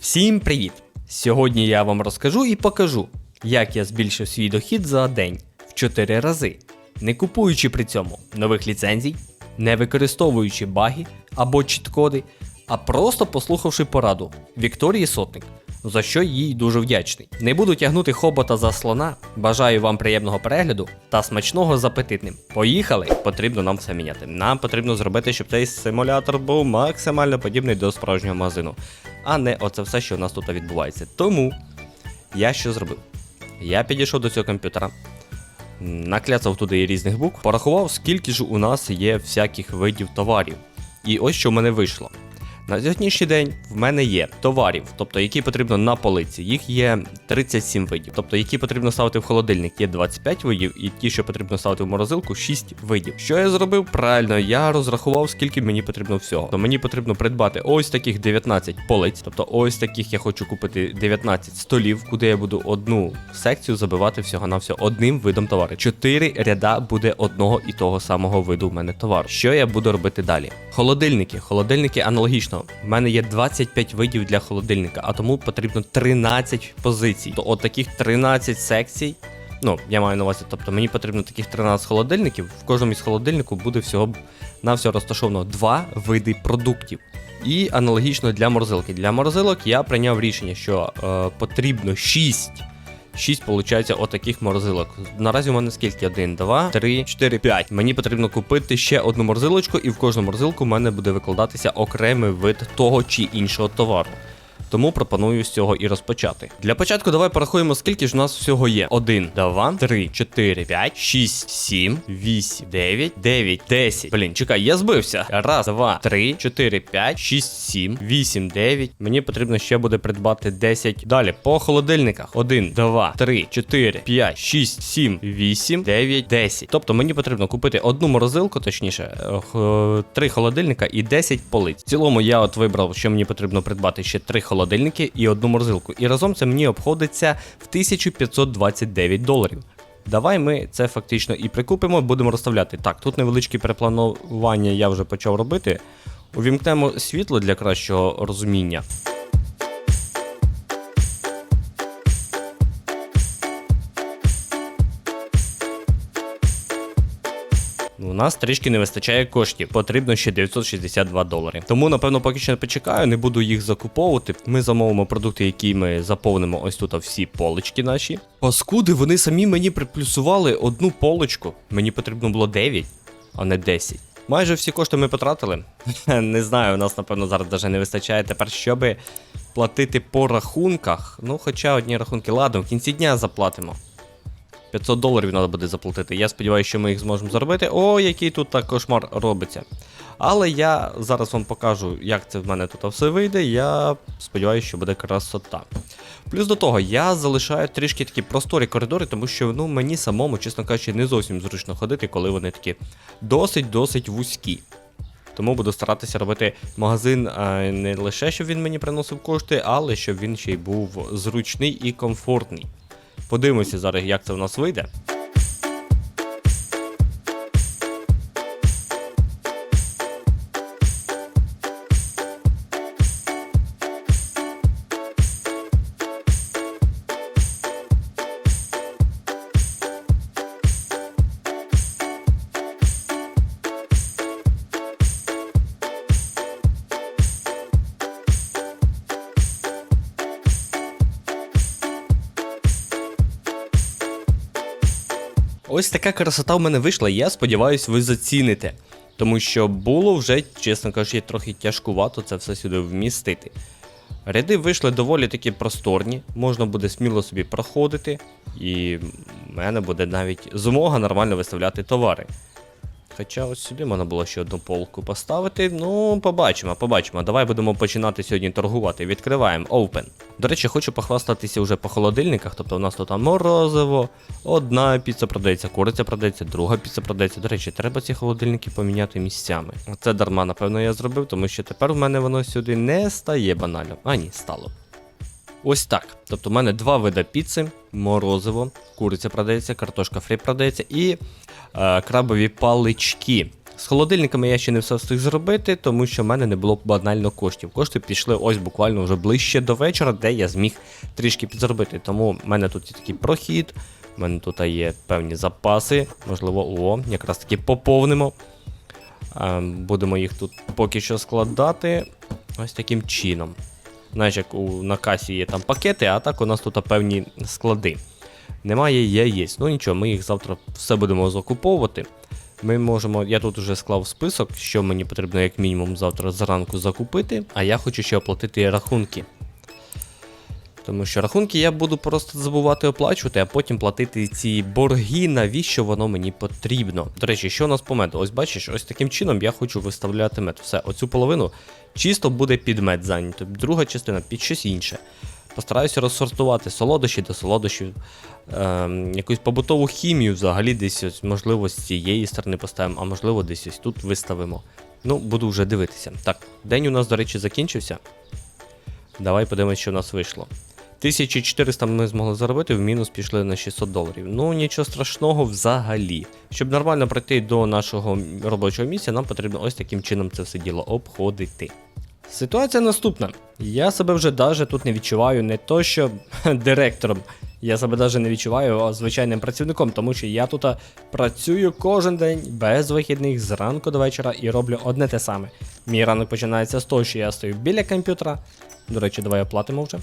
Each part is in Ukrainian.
Всім привіт! Сьогодні я вам розкажу і покажу, як я збільшив свій дохід за день в 4 рази, не купуючи при цьому нових ліцензій, не використовуючи баги або чіткоди, а просто послухавши пораду Вікторії Сотник, за що їй дуже вдячний. Не буду тягнути хобота за слона. Бажаю вам приємного перегляду та смачного з апетитним. Поїхали! Потрібно нам все міняти. Нам потрібно зробити, щоб цей симулятор був максимально подібний до справжнього магазину, а не оце все, що у нас тут відбувається. Тому я що зробив? Я підійшов до цього комп'ютера, накляцав туди різних букв, порахував, скільки ж у нас є всяких видів товарів. І ось що в мене вийшло. На сьогоднішній день в мене є товарів, тобто які потрібно на полиці. Їх є 37 видів. Тобто, які потрібно ставити в холодильник, є 25 видів, і ті, що потрібно ставити в морозилку, 6 видів. Що я зробив? Правильно, я розрахував, скільки мені потрібно всього. То мені потрібно придбати ось таких 19 полиць. Тобто, ось таких я хочу купити 19 столів, куди я буду одну секцію забивати всього на все одним видом товару. Чотири ряда буде одного і того самого виду в мене товару. Що я буду робити далі? Холодильники. Холодильники аналогічно. В мене є 25 видів для холодильника, а тому потрібно 13 позицій. То от таких 13 секцій. Ну, я маю на увазі, тобто мені потрібно таких 13 холодильників. В кожному із холодильнику буде всього на все розташовано два види продуктів. І аналогічно для морозилки. Для морозилок я прийняв рішення, що е, потрібно 6 6, виходить, отаких морозилок. Наразі у мене скільки? 1, 2, 3, 4, 5. Мені потрібно купити ще одну морзилочку, і в кожну морзилку в мене буде викладатися окремий вид того чи іншого товару. Тому пропоную з цього і розпочати. Для початку давай порахуємо, скільки ж у нас всього є. 1, 2, 3, 4, 5, 6, 7, 8, 9, 9, 10. Блін, чекай, я збився. Раз, два, три, 4, 5, 6, 7, 8, 9. Мені потрібно ще буде придбати 10. Далі по холодильниках. 1, 2, 3, 4, 5, 6, 7, 8, 9, 10. Тобто мені потрібно купити одну морозилку, точніше, е, три холодильника і 10 полиць. В цілому я от вибрав, що мені потрібно придбати ще три холодильники і одну морзилку. І разом це мені обходиться в 1529 доларів. Давай ми це фактично і прикупимо, будемо розставляти. Так, тут невеличке перепланування я вже почав робити. Увімкнемо світло для кращого розуміння. У нас трішки не вистачає коштів, потрібно ще 962 долари. Тому, напевно, поки що не почекаю, не буду їх закуповувати. Ми замовимо продукти, які ми заповнимо ось тут всі полочки наші. Паскуди, вони самі мені приплюсували одну полочку. Мені потрібно було 9, а не 10. Майже всі кошти ми потратили. не знаю, у нас, напевно, зараз навіть не вистачає. Тепер, щоби платити по рахунках. Ну, хоча одні рахунки, ладно, в кінці дня заплатимо. 500 доларів треба буде заплатити. Я сподіваюся, що ми їх зможемо заробити. О, який тут так кошмар робиться. Але я зараз вам покажу, як це в мене тут все вийде. Я сподіваюся, що буде красота. Плюс до того, я залишаю трішки такі просторі коридори, тому що ну, мені самому, чесно кажучи, не зовсім зручно ходити, коли вони такі досить-досить вузькі. Тому буду старатися робити магазин е, не лише, щоб він мені приносив кошти, але щоб він ще й був зручний і комфортний. Подивимося зараз, як це в нас вийде. Ось така красота в мене вийшла, я сподіваюся, ви заціните. Тому що було вже, чесно кажучи, трохи тяжкувато це все сюди вмістити. Ряди вийшли доволі такі просторні, можна буде сміло собі проходити, і в мене буде навіть змога нормально виставляти товари. Хоча ось сюди можна було ще одну полку поставити. Ну, побачимо, побачимо. Давай будемо починати сьогодні торгувати. Відкриваємо Open. До речі, хочу похвастатися вже по холодильниках. Тобто у нас тут морозиво, одна піца продається, куриця продається, друга піца продається. До речі, треба ці холодильники поміняти місцями. Це дарма, напевно, я зробив, тому що тепер в мене воно сюди не стає банально. А ні, стало. Ось так. Тобто в мене два види піци, морозиво, куриця продається, картошка фрі продається і крабові палички. З холодильниками я ще не все встиг зробити, тому що в мене не було банально коштів. Кошти пішли ось буквально вже ближче до вечора, де я зміг трішки підзаробити. Тому в мене тут є такий прохід, в мене тут є певні запаси. Можливо, о, якраз таки поповнимо. Е, Будемо їх тут поки що складати ось таким чином. Знаєш, як у, на касі є там пакети, а так у нас тут певні склади. Немає яєць. Ну нічого, ми їх завтра все будемо закуповувати. Ми можемо. Я тут вже склав список, що мені потрібно як мінімум завтра зранку закупити, а я хочу ще оплатити рахунки. Тому що рахунки я буду просто забувати оплачувати, а потім платити ці борги, навіщо воно мені потрібно. До речі, що у нас по меду? Ось бачиш, ось таким чином я хочу виставляти мед. Все, оцю половину чисто буде під мед зайнято. Друга частина під щось інше. Постараюся розсортувати солодощі до солодощів, ем, якусь побутову хімію взагалі десь ось, можливо, з цієї сторони поставимо, а можливо, десь ось тут виставимо. Ну, буду вже дивитися. Так, день у нас, до речі, закінчився. Давай подивимось, що у нас вийшло. 1400 ми змогли заробити, в мінус пішли на 600 доларів. Ну нічого страшного взагалі. Щоб нормально прийти до нашого робочого місця, нам потрібно ось таким чином це все діло обходити. Ситуація наступна. Я себе вже даже тут не відчуваю не то, що директором. Я себе даже не відчуваю а звичайним працівником, тому що я тут працюю кожен день без вихідних зранку до вечора і роблю одне те саме. Мій ранок починається з того, що я стою біля комп'ютера. До речі, давай оплатимо вже.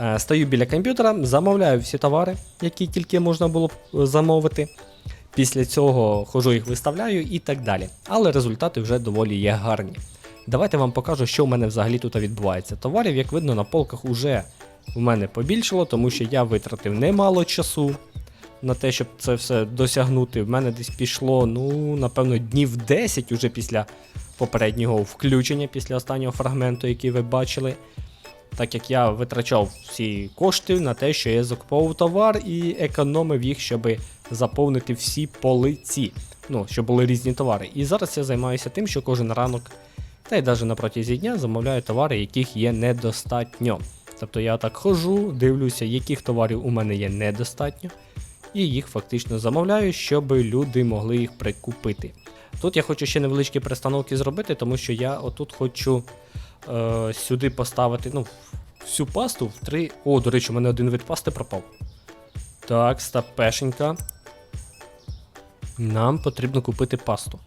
Е, Стою біля комп'ютера, замовляю всі товари, які тільки можна було б е, замовити. Після цього хожу їх виставляю і так далі. Але результати вже доволі є гарні. Давайте вам покажу, що в мене взагалі тут відбувається. Товарів, як видно, на полках уже у мене побільшало, тому що я витратив немало часу на те, щоб це все досягнути. В мене десь пішло, ну, напевно, днів 10 уже після попереднього включення, після останнього фрагменту, який ви бачили. Так як я витрачав всі кошти на те, що я закуповував товар і економив їх, щоб заповнити всі полиці. Ну, щоб були різні товари. І зараз я займаюся тим, що кожен ранок, та й навіть на протязі дня замовляю товари, яких є недостатньо. Тобто я так хожу, дивлюся, яких товарів у мене є недостатньо, і їх фактично замовляю, щоб люди могли їх прикупити. Тут я хочу ще невеличкі перестановки зробити, тому що я отут хочу е, сюди поставити ну, всю пасту в три. О, до речі, у мене один вид пасти пропав. Так, стапешенька. Нам потрібно купити пасту.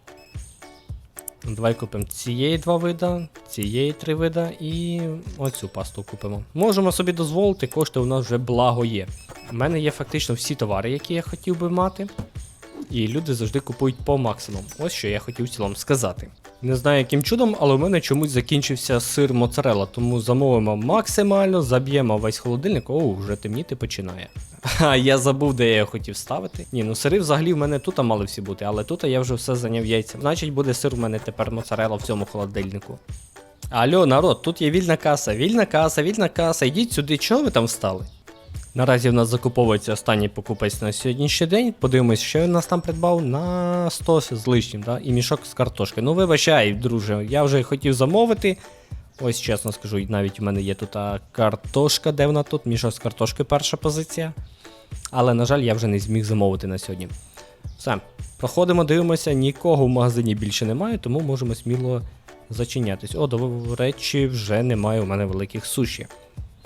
Давай купимо цієї два вида, цієї три вида і оцю пасту купимо. Можемо собі дозволити, кошти у нас вже благо є. У мене є фактично всі товари, які я хотів би мати. І люди завжди купують по максимуму. Ось що я хотів в цілому сказати. Не знаю, яким чудом, але у мене чомусь закінчився сир моцарелла, тому замовимо максимально, заб'ємо весь холодильник. О, вже темніти починає. А я забув, де я його хотів ставити. Ні, ну сири взагалі в мене тут мали всі бути, але тут я вже все зайняв яйцем. Значить, буде сир у мене тепер моцарелла в цьому холодильнику. Алло, народ, тут є вільна каса, вільна каса, вільна каса. Йдіть сюди, чого ви там встали? Наразі в нас закуповується останній покупець на сьогоднішній день. Подивимось, що він нас там придбав на 100 з лишнім, да? і мішок з картошки. Ну вибачай, друже, я вже хотів замовити. Ось чесно скажу, навіть у мене є тут картошка, де вона тут, мішок з картошки перша позиція. Але, на жаль, я вже не зміг замовити на сьогодні. Все, проходимо, дивимося, нікого в магазині більше немає, тому можемо сміло зачинятись. О, до речі, вже немає у мене великих суші.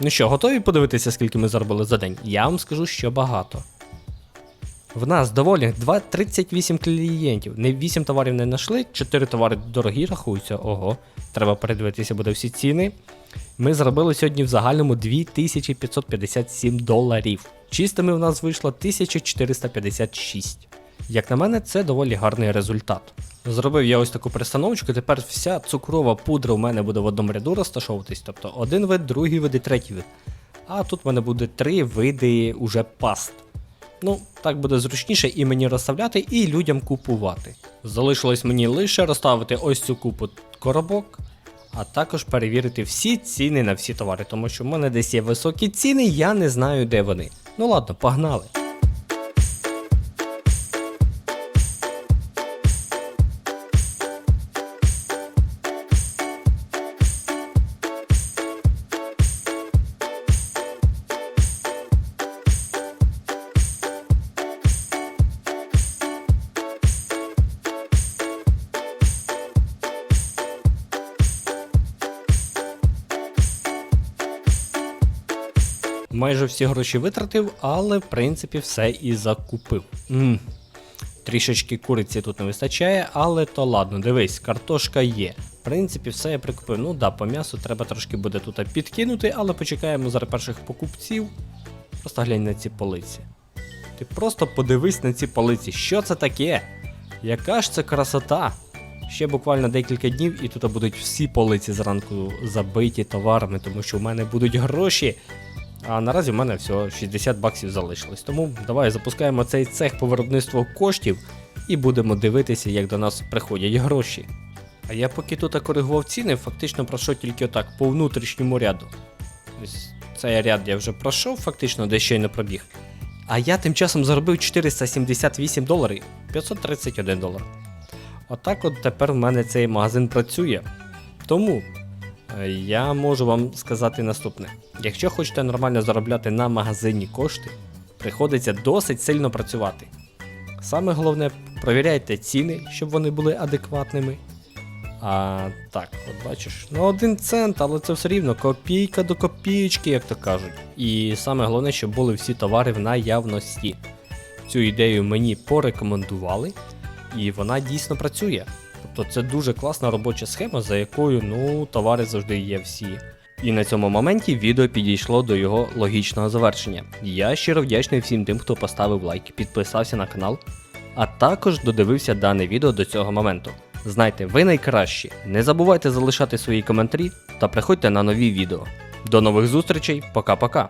Ну що, готові подивитися, скільки ми заробили за день? Я вам скажу, що багато. В нас доволі 2, 38 клієнтів. Не 8 товарів не знайшли, 4 товари дорогі рахуються. Ого, треба передивитися буде всі ціни. Ми заробили сьогодні в загальному 2557 доларів. Чистими в нас вийшло 1456. Як на мене, це доволі гарний результат. Зробив я ось таку перестановочку, тепер вся цукрова пудра у мене буде в одному ряду розташовуватись, тобто один вид, другий вид і третій вид. А тут в мене буде три види уже паст. Ну, так буде зручніше і мені розставляти, і людям купувати. Залишилось мені лише розставити ось цю купу коробок, а також перевірити всі ціни на всі товари, тому що в мене десь є високі ціни, я не знаю, де вони. Ну ладно, погнали. Майже всі гроші витратив, але в принципі все і закупив. м Трішечки куриці тут не вистачає, але то ладно, дивись, картошка є. В принципі, все я прикупив. Ну да, по м'ясу треба трошки буде тут підкинути, але почекаємо зараз перших покупців. Просто глянь на ці полиці. Ти просто подивись на ці полиці. Що це таке? Яка ж це красота? Ще буквально декілька днів, і тут будуть всі полиці зранку забиті товарами, тому що в мене будуть гроші. А наразі в мене всього 60 баксів залишилось. Тому давай запускаємо цей цех по виробництву коштів і будемо дивитися, як до нас приходять гроші. А я поки тут коригував ціни, фактично пройшов тільки отак по внутрішньому ряду. Ось цей ряд я вже пройшов, фактично, де щойно пробіг. А я тим часом заробив 478 доларів 531 долар. Отак от тепер в мене цей магазин працює. Тому я можу вам сказати наступне: якщо хочете нормально заробляти на магазині кошти, приходиться досить сильно працювати. Саме головне, провіряйте ціни, щоб вони були адекватними. А так, от бачиш, ну один цент, але це все рівно копійка до копійки, як то кажуть. І саме головне, щоб були всі товари в наявності. Цю ідею мені порекомендували, і вона дійсно працює. Тобто це дуже класна робоча схема, за якою ну, товари завжди є всі. І на цьому моменті відео підійшло до його логічного завершення. Я щиро вдячний всім тим, хто поставив лайк, підписався на канал, а також додивився дане відео до цього моменту. Знайте, ви найкращі. Не забувайте залишати свої коментарі та приходьте на нові відео. До нових зустрічей, пока-пока.